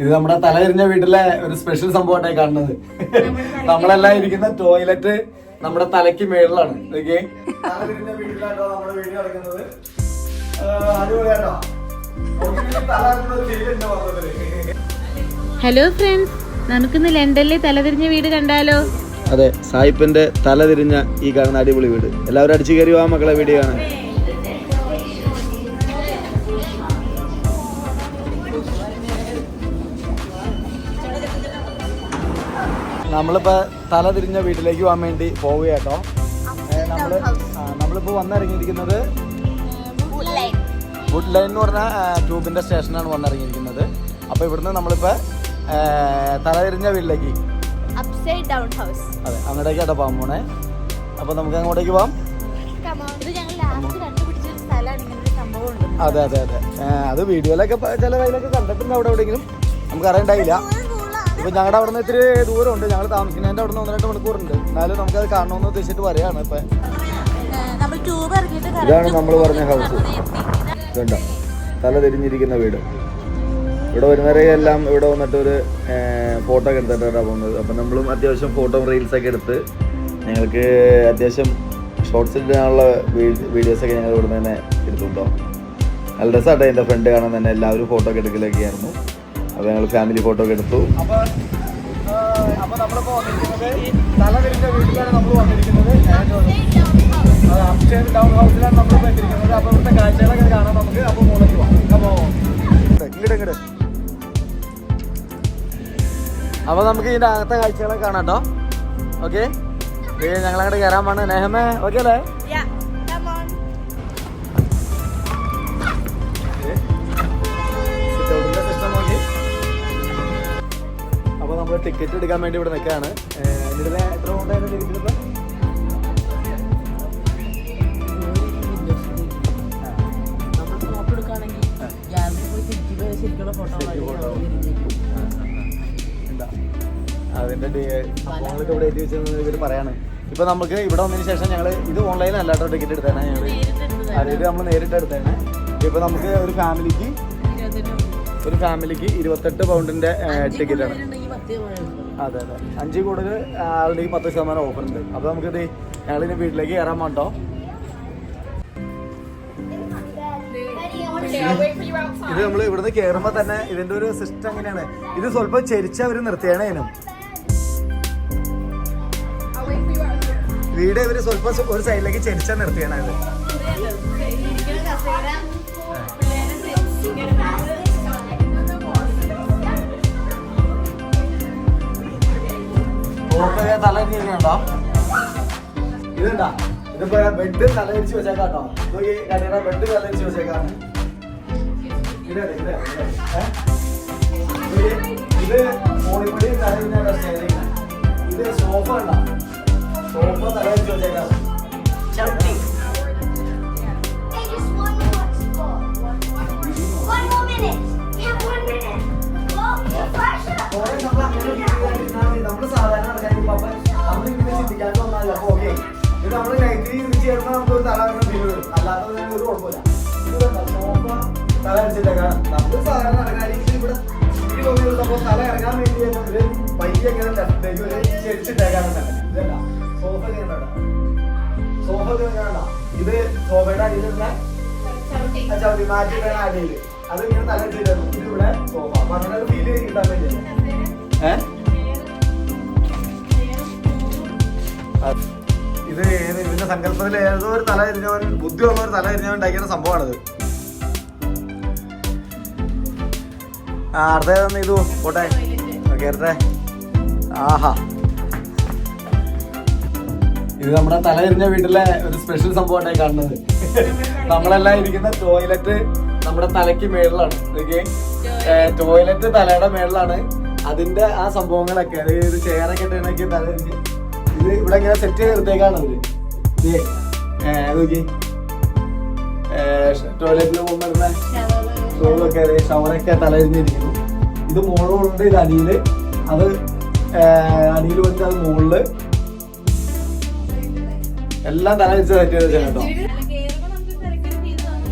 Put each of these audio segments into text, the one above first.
ഇത് നമ്മുടെ തലതിരിഞ്ഞ വീട്ടിലെ ഒരു സ്പെഷ്യൽ സംഭവമായിട്ടായി കാണുന്നത്. നമ്മളെല്ലാം ഇരിക്കുന്ന ടോയ്ലറ്റ് നമ്മുടെ തലയ്ക്ക് മേളിലാണ്. ഓക്കെ തലതിരിഞ്ഞ വീട്ടിലാട്ടോ നമ്മുടെ വീട് കിടക്കുന്നത്. അടിപൊളിയാട്ടോ. ഹലോ ഫ്രണ്ട്സ് നമുക്കിന്ന് ലണ്ടനിലെ തലതിരിഞ്ഞ വീട് കണ്ടാലോ? അതെ സായിപ്പിന്റെ തലതിരിഞ്ഞ ഈ കാണുന്ന അടിപൊളി വീട്. എല്ലാവരും അടിച്ചു കയറി ആ മക്കളെ വീട് ആണ് നമ്മളിപ്പോ തല തിരിഞ്ഞ വീട്ടിലേക്ക് പോകാൻ വേണ്ടി പോവുകയാട്ടോ. കേട്ടോ നമ്മൾ ആ, നമ്മളിപ്പോ വന്നിറങ്ങിയിരിക്കുന്നത് വുഡ് ലൈൻ എന്ന് പറഞ്ഞ ട്യൂബിന്റെ സ്റ്റേഷനാണ് വന്നിറങ്ങിയിരിക്കുന്നത്. അപ്പൊ ഇവിടുന്ന് നമ്മളിപ്പോ തല തിരിഞ്ഞ വീട്ടിലേക്ക്. അപ്സൈഡ് ഡൗൺ ഹൗസ് അതെ അങ്ങോട്ടേക്കാട്ടോ പോകാൻ പോണേ. അപ്പൊ നമുക്ക് അങ്ങോട്ടേക്ക് പോവാം. അതെ അതെ അതെ. അത് വീഡിയോയിലൊക്കെ ചില കയ്യിലൊക്കെ കണ്ടിട്ടുണ്ട് അവിടെ എവിടെയെങ്കിലും. നമുക്ക് അറിയണ്ടായില്ല ഇപ്പൊ ഞങ്ങളുടെ അവിടെ നിന്ന് ഇത്തിരി ദൂരമുണ്ട്. ഞങ്ങൾ താമസിക്കുന്നതിന്റെ അവിടെ നിന്ന് ഒന്ന് രണ്ട് മണിക്കൂറുണ്ട്. എന്നാലും അത് കാണണമെന്ന് ഉദ്ദേശിച്ചിട്ട് പറയാണ് ഇപ്പൊ. ഇതാണ് നമ്മൾ പറഞ്ഞ ഹൗസ് ഇതുണ്ട തല തിരിഞ്ഞിരിക്കുന്ന വീട്. ഇവിടെ വരുന്നവരെ എല്ലാം ഇവിടെ വന്നിട്ട് ഒരു ഫോട്ടോ ഒക്കെ എടുത്തിട്ടാണ് പോകുന്നത്. അപ്പം നമ്മളും അത്യാവശ്യം ഫോട്ടോ റീൽസ് ഒക്കെ എടുത്ത് ഞങ്ങൾക്ക് അത്യാവശ്യം ഷോർട്സ് ഇടാനുള്ള വീഡിയോസൊക്കെ ഞങ്ങൾ ഇവിടെ തന്നെ എടുത്തു കേട്ടോ. നല്ല രസമായിട്ട് എന്റെ ഫ്രണ്ട് കാണാൻ തന്നെ. എല്ലാവരും ഫോട്ടോ ഒക്കെ എടുക്കലൊക്കെ ആയിരുന്നു അപ്പോൾ ഞങ്ങൾ ഫാമിലി ഫോട്ടോ ഒക്കെ എടുത്തു. അപ്പോൾ നമ്മളിപ്പോൾ വന്നിരിക്കുന്നത് വീട്ടിലാണ് നമ്മൾ വന്നിരിക്കുന്നത്. ടൗൺ ഹൗസിലാണ് അപ്പോൾ ഇവിടുത്തെ കാഴ്ചകളൊക്കെ കാണാൻ നമുക്ക്. അപ്പോൾ മുകളിലേക്ക് പോകാം അപ്പോൾ ഇങ്ങോട്ട് ഇങ്ങോട്ട് അപ്പോൾ നമുക്ക് ഇതിന്റെ അകത്തെ കാഴ്ചകളൊക്കെ കാണാം കേട്ടോ ഓക്കെ ഞങ്ങളങ്ങോട്ട് കയറാൻ പോണ്. നെഹമേ ഓക്കെ അല്ലേ? നമ്മൾ ടിക്കറ്റ് എടുക്കാൻ വേണ്ടി ഇവിടെ നിൽക്കുകയാണ്. ഇതിലെ എത്ര ടിക്കറ്റ് ഇപ്പം അതിന്റെ സംഭവങ്ങളൊക്കെ ഇവിടെ എഴുതി വെച്ചെന്ന് ഇവർ പറയാണ്. ഇപ്പൊ നമുക്ക് ഇവിടെ വന്നതിന് ശേഷം ഞങ്ങൾ ഇത് ഓൺലൈനിൽ അല്ലാട്ടോ ടിക്കറ്റ് എടുത്തേനെ. ഞങ്ങൾ അതായത് നമ്മൾ നേരിട്ട് എടുത്തേനെ. ഇപ്പൊ നമുക്ക് ഒരു ഫാമിലിക്ക് ഒരു ഫാമിലിക്ക് ഇരുപത്തെട്ട് പൗണ്ടിന്റെ ടിക്കറ്റ് ആണ്. അതെ അതെ. അഞ്ച് കൂടുതൽ ആളുടെക്ക് പത്ത് ശതമാനം ഓഫർ ഉണ്ട് അപ്പൊ നമുക്ക് ഇത് ഞങ്ങളിനി വീട്ടിലേക്ക് കയറാൻ വേണ്ടോ ഇത് നമ്മൾ ഇവിടുന്ന് കയറുമ്പോ തന്നെ ഇതിന്റെ ഒരു സിസ്റ്റം എങ്ങനെയാണ്? ഇത് സ്വല്പം ചെരിച്ച് അവർ നിർത്തിയാണ് ഇതിനും വീട് ഇവർ സ്വല്പം ഒരു സൈഡിലേക്ക് ചെരിച്ചാ നിർത്തിയാണ് ഇത് തല കണ്ടോ ഇതുണ്ടാ? ഇതിപ്പോ ബെഡ് തലയിരിച്ച് വെച്ചേക്കാട്ടോ. നോക്കി കടയുടെ ബെഡ് തലയിരിച്ച് വെച്ചേക്കാം. ഇത് ഏ? നോക്കി, ഇത് സോഫ ഉണ്ടാ? സോഫ തലയിരിച്ച് വെച്ചേക്കാം. ഇത് നമ്മൾ നെഗറ്റീവ് ചിന്തിച്ച് ചേർന്നാൽ നമുക്ക് ഒരു തലകറങ്ങുന്ന ഫീൽ വരും. അല്ലാതെ തന്നെ ഒരു കുഴപ്പമില്ല. സോഫ തല അടിച്ചിട്ടേക്കാം നമ്മൾ സാധാരണ ആൾക്കാർക്ക് ഇവിടെ ഈ തോന്നിയുള്ളപ്പോ തല ഇറങ്ങാൻ വേണ്ടി ഒരു പയ്യെ ഇങ്ങനെ ലെഫ്റ്റിലേക്ക് ഒരു ചെരിച്ചിട്ടേക്കാണ് തന്നെ ഇതല്ല സോഫ ഇങ്ങനെ സോഫ ഇങ്ങനെ ഇത് സോഫയുടെ അടിയിലുള്ള ചവിട്ടി. മാറ്റി വേണം അടിയിൽ അത് ഇങ്ങനെ തല ചെയ്തിരുന്നു ഇത് ഇവിടെ സോഫ അപ്പൊ അങ്ങനെ ഒരു ഫീൽ കിട്ടാൻ വേണ്ടിയല്ലേ ഏഹ് ഇത് ഇതിന്റെ സങ്കല്പത്തിൽ ഏതോ ഒരു തല തിരിഞ്ഞവൻ ബുദ്ധിയുള്ള ഒരു തല തിരിഞ്ഞവൻ ഉണ്ടാക്കിയ സംഭവമാണിത്. ആ അടുത്ത ഇതു പോട്ടെ. കേറട്ടെ. ആഹാ. ഇത് നമ്മുടെ തല തിരിഞ്ഞ വീട്ടിലെ ഒരു സ്പെഷ്യൽ സംഭവമാണ് കാണുന്നത്. നമ്മളെല്ലാം ഇരിക്കുന്ന ടോയ്ലറ്റ് നമ്മുടെ തലയ്ക്ക് മേളിലാണ്. ഓക്കെ? ടോയ്ലറ്റ് തലയുടെ മേളിലാണ് അതിന്റെ ആ സംഭവങ്ങളൊക്കെ. അതായത് ചെയറൊക്കെ ഇട്ടൊക്കെ തല ഇത് ഇവിടെ ഇങ്ങനെ സെറ്റ് ചെയ്ത് നിർത്തേക്കാണ് അവർ ഇതേ നോക്കി. ടോയ്ലറ്റിൽ പോകുന്ന ഷോളൊക്കെ ഷവറൊക്കെ തലയിരുന്നിരിക്കുന്നു ഇത് മോളുണ്ട് ഇത് അടിയിൽ. അത് അടിയിൽ വെച്ച് അത് മുകളിൽ എല്ലാം തല വെച്ച് സെറ്റ് ചെയ്ത് കേട്ടോ.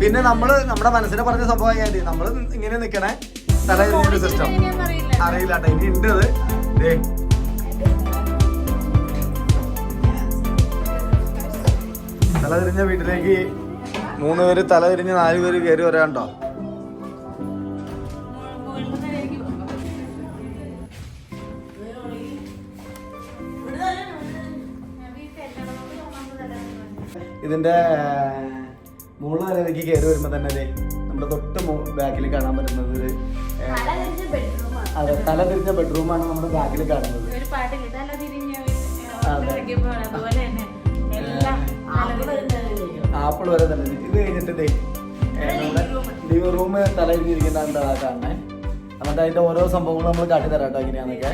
പിന്നെ നമ്മൾ നമ്മുടെ മനസ്സിനെ പറഞ്ഞ സംഭവം കാര്യം നമ്മൾ ഇങ്ങനെ നിക്കണേ. തല സിസ്റ്റം അറിയില്ല കേട്ടോ. ഇനി ഉണ്ട് അത്. ദേ. തല തിരിഞ്ഞ വീട്ടിലേക്ക് മൂന്ന് പേര് തലതിരിഞ്ഞ് നാല് പേര് കയറി വരാണ്ടോ ഇതിന്റെ മുകളിൽ നിലയിലേക്ക് കയറി വരുമ്പോ തന്നെ ദേ നമ്മുടെ തൊട്ട് ബാക്കിൽ കാണാൻ പറ്റുന്നത് ഒരു, അതെ തല തിരിഞ്ഞ ബെഡ്റൂമാണ് നമ്മുടെ ബാക്കിൽ കാണുന്നത് അതെ. ആപ്പിൾ വരെ തന്നെ. ഇത് കഴിഞ്ഞിട്ട് ദേ ലിവിംഗ് റൂം തലയിരിക്കുന്ന എന്താ കാണണേ? എന്നിട്ട് അതിന്റെ ഓരോ സംഭവങ്ങളും നമ്മൾ കാട്ടി തരാം കേട്ടോ എങ്ങനെയാന്നൊക്കെ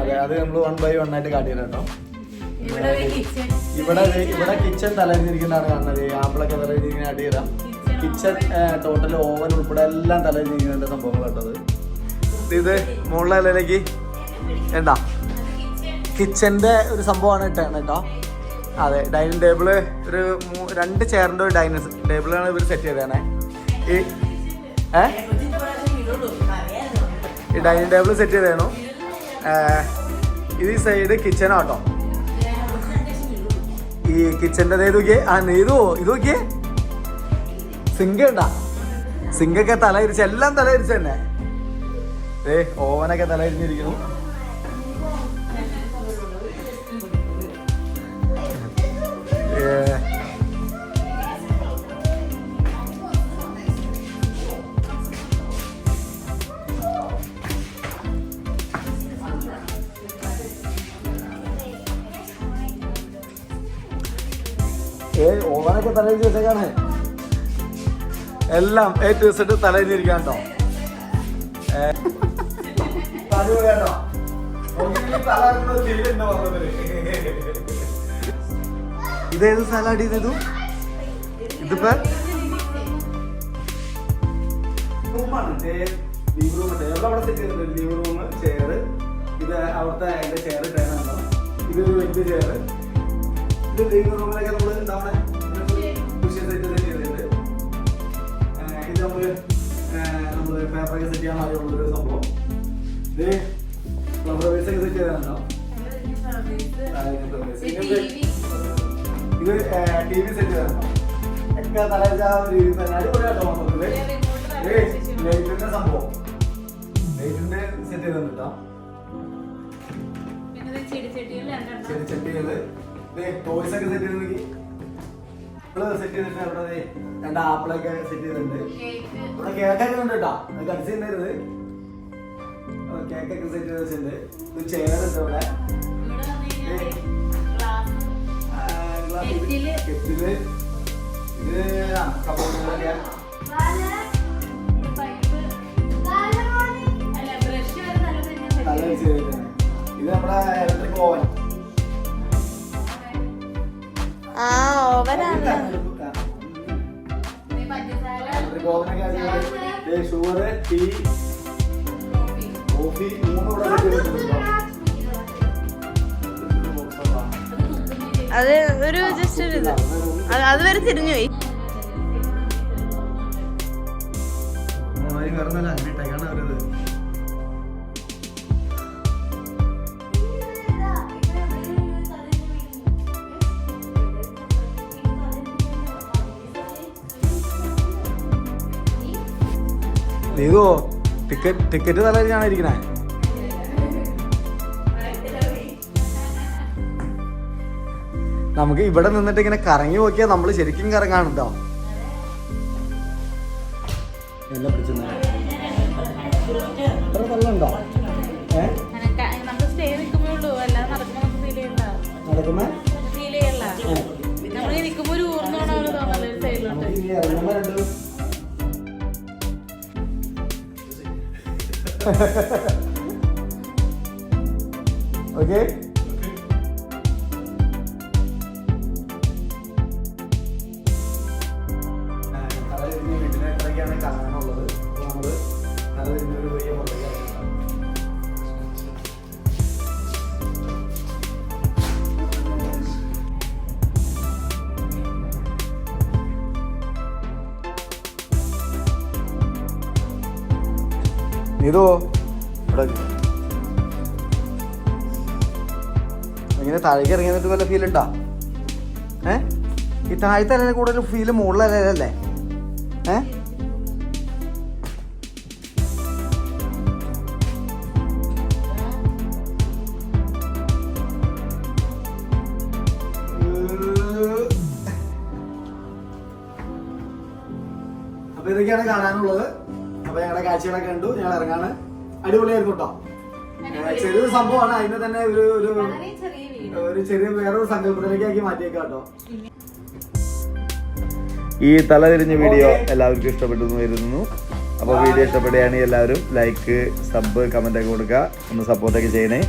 അതെ അത് നമ്മൾ വൺ ബൈ വൺ ആയിട്ട് കാട്ടി തരാം കേട്ടോ. ഇവിടെ ഇവിടെ കിച്ചൺ തലയിരിക്കുന്നതാണ് കാണുന്നത്. ആപ്പിളൊക്കെ തലയിരിക്കുന്ന ആട്ടി തരാം. കിച്ചൺ ടോട്ടൽ ഓവൻ ഉൾപ്പെടെ എല്ലാം തലതിരിക്കുന്ന സംഭവങ്ങൾ കേട്ടത് ഇത് മുകളിലേക്ക് എന്താ? കിച്ചന്റെ ഒരു സംഭവമാണ് ഇട്ടാണ് കേട്ടോ. അതെ ഡൈനിങ് ടേബിൾ ഒരു രണ്ട് ചെയറിന്റെ ഒരു ഡൈനിങ് ടേബിളാണ് ഇവർ സെറ്റ് ചെയ്തതാണേ ഈ ഏ? ഈ ഡൈനിങ് ടേബിൾ സെറ്റ് ചെയ്തേണു ഇത് ഈ സൈഡ് കിച്ചണാട്ടോ ഈ കിച്ചന്റെ ഇത് നോക്കിയേ? ആ നീ ഇത് പോ- ഇത് നോക്കിയേ? സിങ്ക് ഉണ്ടാ സിങ്കൊക്കെ തല ഇരിച്ച് എല്ലാം തല ഇരിച്ച് തന്നെ. ഏ ഓവനൊക്കെ തല ഇരിഞ്ഞിരിക്കുന്നു. ഏ, ഓവനൊക്കെ തല ഇരിച്ച് വെച്ചേക്കാണ്. എല്ലാം ഏ ടു സെറ്റ് തല ഇരിക്കാൻ കേട്ടോ അടിപൊളിയാട്ടോ ചെയ്തിട്ടുണ്ട് ലീവ് ചെയ്തു ഇതിപ്പോ? ഇത് അവിടുത്തെ അതിന്റെ ചെയർ ടേണാണോ ഇതൊരു വലിയ ചെയർ ഇത് റൂമിലൊക്കെ നമ്മൾ ഇത് നമ്മൾ പേപ്പറൊക്കെ സെറ്റ് ചെയ്യാൻ ആദ്യമുള്ളൊരു സംഭവം. ഇത് ഫ്ലവർ വേസ് ഒക്കെ സെറ്റ് ചെയ്താണോ ഇത് ടി വി സെറ്റ് ഒക്കെ തലച്ച ഒരു അടിപൊളിയാട്ടോ മൊത്തത്തിൽ ലൈറ്റിന്റെ സംഭവം. ലൈറ്റിന്റെ സെറ്റ് ചെയ്തിട്ടോ പിന്നെ ചെടിച്ചട്ടിയിൽ രണ്ടെണ്ണം. ശരി സെറ്റ് ചെയ്ത്. ടോയ്സ് ഒക്കെ സെറ്റ് ചെയ്ത് നോക്കി. സെറ്റ് ചെയ്തിട്ട് അവിടെ രണ്ട് ആപ്പിളൊക്കെ സെറ്റ് ചെയ്തിട്ടുണ്ട്. ഇവിടെ കേക്കൊക്കെ ഉണ്ട് കേട്ടോ അത് കടിച്ചിട്ടുണ്ടായിരുന്നത് കേക്കൊക്കെ സെറ്റ് ചെയ്തിട്ടുണ്ട് ഇത് ചെയർ ഉണ്ട് ഇവിടെ. നല്ല ചെയ്തു. ചെയ്തിട്ടുണ്ട് ഇത് നമ്മുടെ ഇലക്ട്രിക് ഓവൻ ആ ഓവനാണ് ഇലക്ട്രിക് ഓവനൊക്കെ ഷുഗർ ടീ കോഫി മൂന്നും ഇവിടെ അത് ഒരു ജസ്റ്റ് ഒരു ഇത്. അത് അത് വരെ തിരിഞ്ഞു പോയി. ടിക്കറ്റ് ടിക്കറ്റ് തല ഇരിക്കണേ. നമുക്ക് ഇവിടെ നിന്നിട്ട് ഇങ്ങനെ കറങ്ങി നോക്കിയാൽ നമ്മൾ ശരിക്കും കറങ്ങാണ് കേട്ടോ എല്ലാം തള്ളുണ്ടോ നീതോ ഇവിടെ. ഇങ്ങനെ താഴേക്ക് ഇറങ്ങി വല്ല ഫീൽ ഉണ്ടാ? ഏ? ഈ താഴത്തെ അല്ലേ കൂടുതൽ ഫീൽ മുകളിലല്ലേ? ഏ? അപ്പൊ ഇതൊക്കെയാണ് കാണാനുള്ളത്. അപ്പൊ ഞങ്ങളുടെ കാഴ്ചകളൊക്കെ കണ്ടു ഞങ്ങൾ ഇറങ്ങാണ്. അടിപൊളിയായിരുന്നു കേട്ടോ. ചെറിയൊരു സംഭവമാണ് അതിനെ തന്നെ ഒരു ഒരു ഒരു ചെറിയ വേറൊരു സങ്കല്പത്തിലേക്ക് ആക്കി മാറ്റിയേക്കാം കേട്ടോ. ഈ തലതിരിഞ്ഞ വീഡിയോ എല്ലാവർക്കും ഇഷ്ടപ്പെട്ടു എന്ന് കരുതുന്നു അപ്പോൾ വീഡിയോ ഇഷ്ടപ്പെടുകയാണെങ്കിൽ എല്ലാവരും ലൈക്ക് സബ് കമന്റ് ഒക്കെ കൊടുക്കുക. ഒന്ന് സപ്പോർട്ടൊക്കെ ചെയ്യണേ.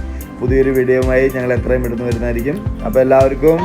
പുതിയൊരു വീഡിയോയുമായി ഞങ്ങൾ എത്രയും പെട്ടെന്ന് വരുന്നതായിരിക്കും. അപ്പോൾ എല്ലാവർക്കും.